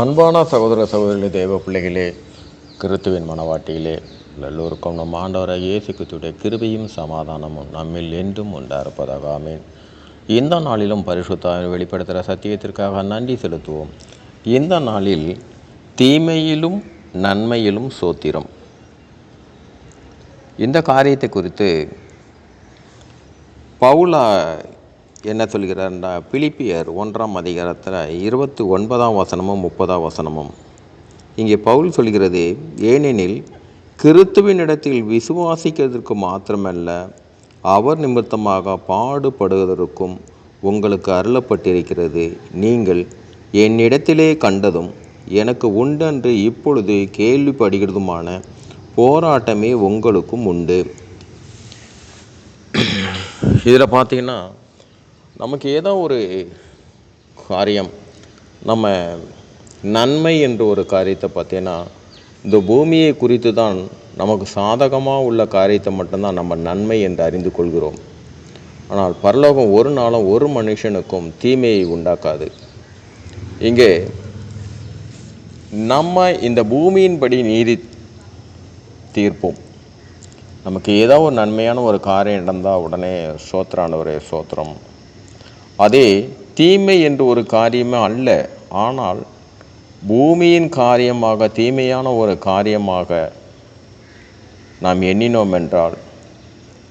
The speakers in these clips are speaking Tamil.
அன்பான சகோதர சகோதரிகளே தேவ பிள்ளைகளே கிறித்துவின் மனவாட்டியிலே எல்லோருக்கும் நம் ஆண்டவராக இயேசு கிறிஸ்துடைய கிருபையும் சமாதானமும் நம்மில் என்றும் உண்டாயிருப்பதாக ஆமேன். இந்த நாளிலும் பரிசுத்தாய் வெளிப்படுத்துகிற சத்தியத்திற்காக நன்றி செலுத்துவோம். இந்த நாளில் தீமையிலும் நன்மையிலும் சோத்திரம். இந்த காரியத்தை குறித்து பவுலா என்ன சொல்கிறார்னா பிலிப்பியர் ஒன்றாம் அதிகாரத்தில் இருபத்தி ஒன்பதாம் வசனமும் முப்பதாம் வசனமும். இங்கே பவுல் சொல்கிறது ஏனெனில் கிறித்துவினிடத்தில் விசுவாசிக்கிறதற்கு மாத்திரமல்ல அவர் நிமித்தமாக பாடுபடுவதற்கும் உங்களுக்கு அருளப்பட்டிருக்கிறது. நீங்கள் என்னிடத்திலே கண்டதும் எனக்கு உண்டென்று இப்பொழுது கேள்விப்படுகிறதுமான போராட்டமே உங்களுக்கும் உண்டு. இதில் பார்த்தீங்கன்னா நமக்கு ஏதோ ஒரு காரியம் நம்ம நன்மை என்ற ஒரு காரியத்தை பார்த்தீங்கன்னா இந்த பூமியை குறித்து தான் நமக்கு சாதகமாக உள்ள காரியத்தை மட்டும்தான் நம்ம நன்மை என்று அறிந்து கொள்கிறோம். ஆனால் பரலோகம் ஒரு நாளும் ஒரு மனுஷனுக்கும் தீமையை உண்டாக்காது. இங்கே நம்ம இந்த பூமியின்படி நீதி தீர்ப்போம். நமக்கு ஏதோ ஒரு நன்மையான ஒரு காரியம் நடந்தால் உடனே சோத்திரானவரே சோத்திரம் அதே தீமை என்று ஒரு காரியமே அல்ல. ஆனால் பூமியின் காரியமாக தீமையான ஒரு காரியமாக நாம் எண்ணினோம் என்றால்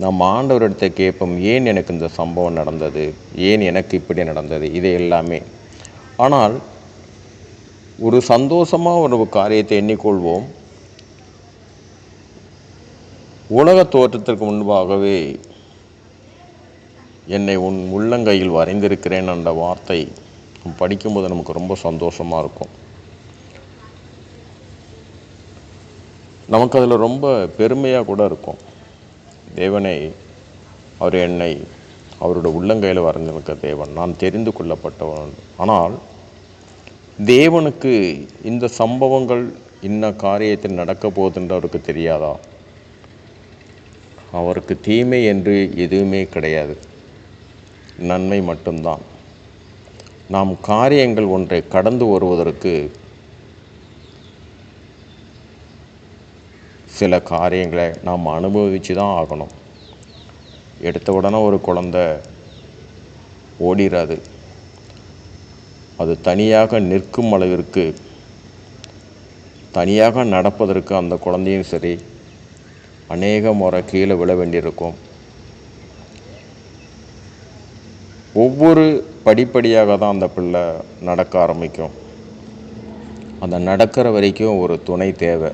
நம் ஆண்டவரிடத்தை கேட்போம் ஏன் எனக்கு இந்த சம்பவம் நடந்தது? ஏன் எனக்கு இப்படி நடந்தது? இது எல்லாமே. ஆனால் ஒரு சந்தோஷமாக ஒரு காரியத்தை எண்ணிக்கொள்வோம். உலக தோற்றத்திற்கு முன்பாகவே என்னை உன் உள்ளங்கையில் வரைந்திருக்கிறேன் என்ற வார்த்தை படிக்கும்போது நமக்கு ரொம்ப சந்தோஷமாக இருக்கும். நமக்கு அதில் ரொம்ப பெருமையாக கூட இருக்கும். தேவனை அவர் என்னை அவரோட உள்ளங்கையில் வரைந்திருக்க தேவன். நான் தெரிந்து கொள்ளப்பட்டவன். ஆனால் தேவனுக்கு இந்த சம்பவங்கள் இன்ன காரியத்தில் நடக்க போகுதுன்ற அவருக்கு தெரியாதா? அவருக்கு தீமை என்று எதுவுமே கிடையாது. நன்மை மட்டும்தான். நாம் காரியங்கள் ஒன்றை கடந்து வருவதற்கு சில காரியங்களை நாம் அனுபவித்து தான் ஆகணும். எடுத்த உடனே ஒரு குழந்த ஓடிராது அது தனியாக நிற்கும் அளவிற்கு தனியாக நடப்பதற்கு அந்த குழந்தையும் சரி அநேக முறை கீழே விழ வேண்டியிருக்கும். ஒவ்வொரு படிப்படியாக தான் அந்த பிள்ளை நடக்க ஆரம்பிக்கும். அந்த நடக்கிற வரைக்கும் ஒரு துணை தேவை.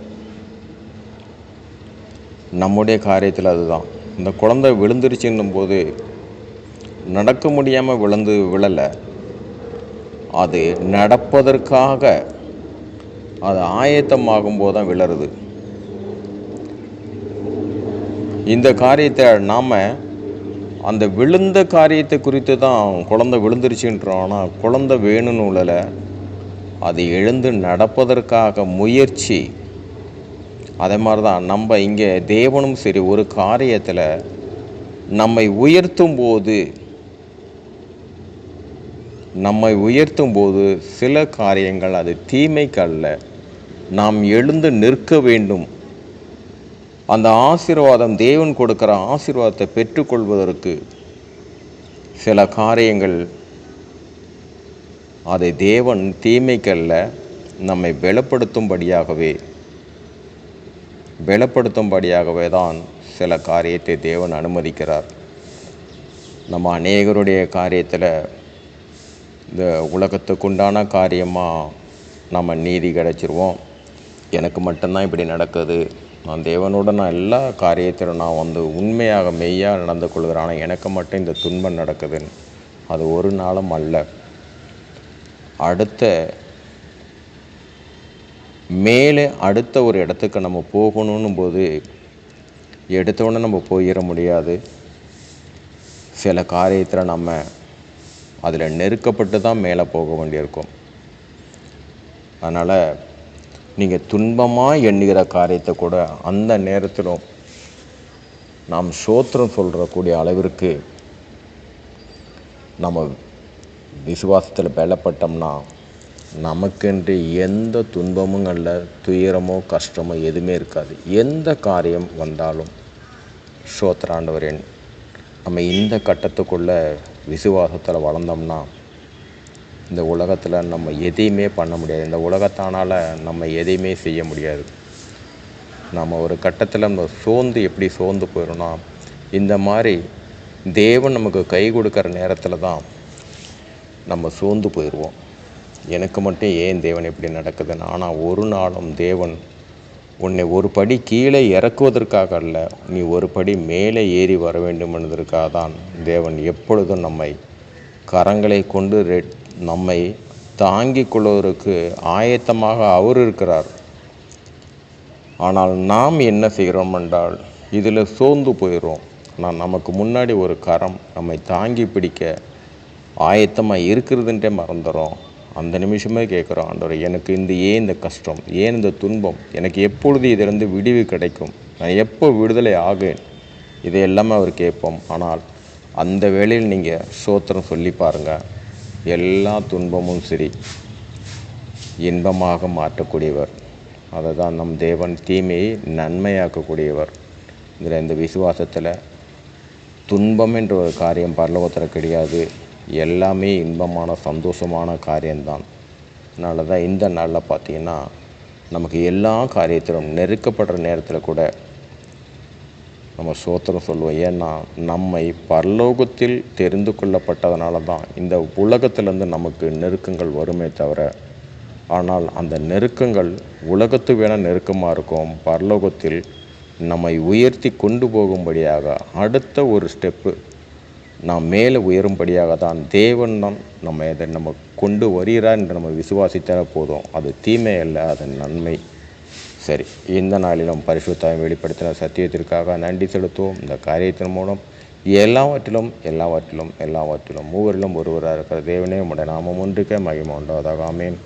நம்முடைய காரியத்தில் அதுதான். இந்த குழந்தை விழுந்துருச்சுன்னும் போது நடக்க முடியாமல் விழுந்து விழலை. அது நடப்பதற்காக அது ஆயத்தமாகும் போது தான் விழருது. இந்த காரியத்தை நாம் அந்த விழுந்த காரியத்தை குறித்து தான் குழந்தை விழுந்துருச்சுன்றோம். ஆனால் குழந்தை வேணும்னு உள்ளலை. அது எழுந்து நடப்பதற்காக முயற்சி. அதே மாதிரி தான் நம்ம இங்கே தேவனும் சரி ஒரு காரியத்தில் நம்மை உயர்த்தும் போது நம்மை உயர்த்தும் போது சில காரியங்கள் அது தீமைக்கல்ல நாம் எழுந்து நிற்க வேண்டும். அந்த ஆசீர்வாதம் தேவன் கொடுக்குற ஆசீர்வாதத்தை பெற்றுக்கொள்வதற்கு சில காரியங்கள் அதை தேவன் தீமைக்கல்ல நம்மை பலப்படுத்தும்படியாகவே பலப்படுத்தும்படியாகவே தான் சில காரியத்தை தேவன் அனுமதிக்கிறார். நம்ம அநேகருடைய காரியத்தில் இந்த உலகத்துக்குண்டான காரியமாக நம்ம நீதி கிடச்சிருவோம். எனக்கு மட்டும்தான் இப்படி நடக்குது. நான் தேவனோட நான் எல்லா காரியத்திலும் நான் வந்து உண்மையாக மெய்யாக நடந்து கொள்கிறேன் ஆனால் எனக்கு மட்டும் இந்த துன்பம் நடக்குதுன்னு. அது ஒரு நாளும் அல்ல. அடுத்த மேலே அடுத்த ஒரு இடத்துக்கு நம்ம போகணும் போது எடுத்தோடனே நம்ம போயிட முடியாது. சில காரியத்தில் நம்ம அதில் நெருக்கப்பட்டு தான் மேலே போக வேண்டியிருக்கும். அதனால் நீங்கள் துன்பமாக எண்ணுகிற காரியத்தை கூட அந்த நேரத்திலும் நாம் சோத்திரம் சொல்கிறக்கூடிய அளவிற்கு நம்ம விசுவாசத்தில் பலப்பட்டோம்னா நமக்கென்று எந்த துன்பமும் அல்ல துயரமோ கஷ்டமோ எதுவுமே இருக்காது. எந்த காரியம் வந்தாலும் ஸ்தோத்திராண்டவரேன் நம்ம இந்த கட்டத்துக்குள்ளே விசுவாசத்தில் வளர்ந்தோம்னா இந்த உலகத்தில் நம்ம எதையுமே பண்ண முடியாது. இந்த உலகத்தானால் நம்ம எதையுமே செய்ய முடியாது. நம்ம ஒரு கட்டத்தில் நம்ம சோர்ந்து எப்படி சோர்ந்து போயிடும்னா இந்த மாதிரி தேவன் நமக்கு கை கொடுக்குற நேரத்தில் தான் நம்ம சோர்ந்து போயிடுவோம் எனக்கு மட்டும் ஏன் தேவன் இப்படி நடக்குதுன்னு? ஆனால் ஒரு நாளும் தேவன் உன்னை ஒரு படி கீழே இறக்குவதற்காக அல்ல நீ ஒரு படி மேலே ஏறி வர வேண்டும் என்பதற்காக தான் தேவன் எப்பொழுதும் நம்மை கரங்களை கொண்டு ரெட் நம்மை தாங்கிக் கொள்வதற்கு ஆயத்தமாக அவர் இருக்கிறார். ஆனால் நாம் என்ன செய்கிறோம் என்றால் இதில் சோர்ந்து போயிடும் ஆனால் நமக்கு முன்னாடி ஒரு கரம் நம்மை தாங்கி பிடிக்க ஆயத்தமாக இருக்கிறதுன்றே மறந்துடும் அந்த நிமிஷமே கேட்குறோம் ஆண்டவர் எனக்கு இந்த ஏன் இந்த கஷ்டம்? ஏன் இந்த துன்பம்? எனக்கு எப்பொழுது இதிலிருந்து விடிவு கிடைக்கும்? நான் எப்போ விடுதலை ஆகேன் இதை எல்லாமே அவர் கேட்போம். ஆனால் அந்த வேளையில் நீங்கள் சோத்திரம் சொல்லி பாருங்கள் எல்லா துன்பமும் சரி. இன்பமாக மாற்றக்கூடியவர். அதை தான் நம் தேவன் தீமையை நன்மையாக்கக்கூடியவர். இதில் இந்த விசுவாசத்தில் துன்பம் என்ற ஒரு காரியம் பரலோகத்தில் கிடையாது. எல்லாமே இன்பமான சந்தோஷமான காரியம்தான். அதனால தான் இந்த நாளில் பார்த்தீங்கன்னா நமக்கு எல்லா காரியத்திலும் நெருக்கப்படுற நேரத்தில் கூட நம்ம சோத்திரம் சொல்லுவோம் ஏன்னா நம்மை பரலோகத்தில் தெரிந்து கொள்ளப்பட்டதுனால தான் இந்த உலகத்திலேருந்து நமக்கு நெருக்கங்கள் வருமே தவிர ஆனால் அந்த நெருக்கங்கள் உலகத்து வேணால் நெருக்கமாக இருக்கும். பரலோகத்தில் நம்மை உயர்த்தி கொண்டு போகும்படியாக அடுத்த ஒரு ஸ்டெப்பு நாம் மேலே உயரும்படியாக தான் தேவன் தான் நம்ம இதை நம்ம கொண்டு வருகிறார் என்று நம்ம விசுவாசித்தால் போதும். அது தீமை அல்ல அது நன்மை. சரி இந்த நாளிலும் பரிசுத்தாயம் வெளிப்படுத்தின சத்தியத்திற்காக நன்றி செலுத்துவோம். இந்த காரியத்தின் மூலம் எல்லாவற்றிலும் எல்லாவற்றிலும் எல்லாவற்றிலும் மூவரிலும் ஒருவராக இருக்கிற தேவனே உடைய நாமம் ஒன்றுக்கே மகிமை உண்டாவதாக. ஆமேன்.